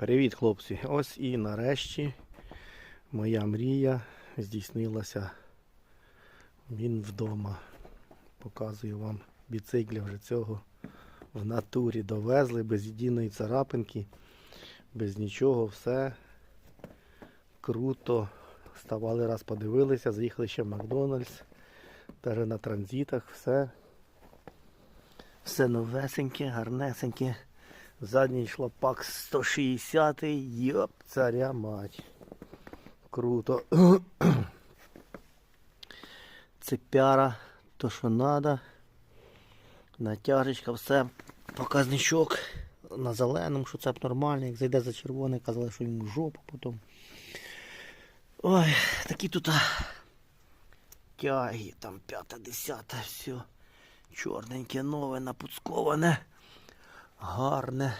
Привіт, хлопці! Ось і нарешті моя мрія здійснилася. Він вдома. Показую вам біцикля вже цього в натурі довезли без єдиної царапинки, без нічого, все круто. Ставали раз, подивилися, заїхали ще в Макдональдс, теж на транзитах, все. Все новесеньке, гарнесеньке. Задній шлапак 160 йоп, царя мать. Круто. Цепяра, то що надо. Натяжечка, все. Показничок на зеленому, що це нормально. Як зайде за червоний, казали, що йому жопу потім. Ой, такі тут тяги, там п'ята, десята, все. Чорненьке, нове, напуцковане. Гарне.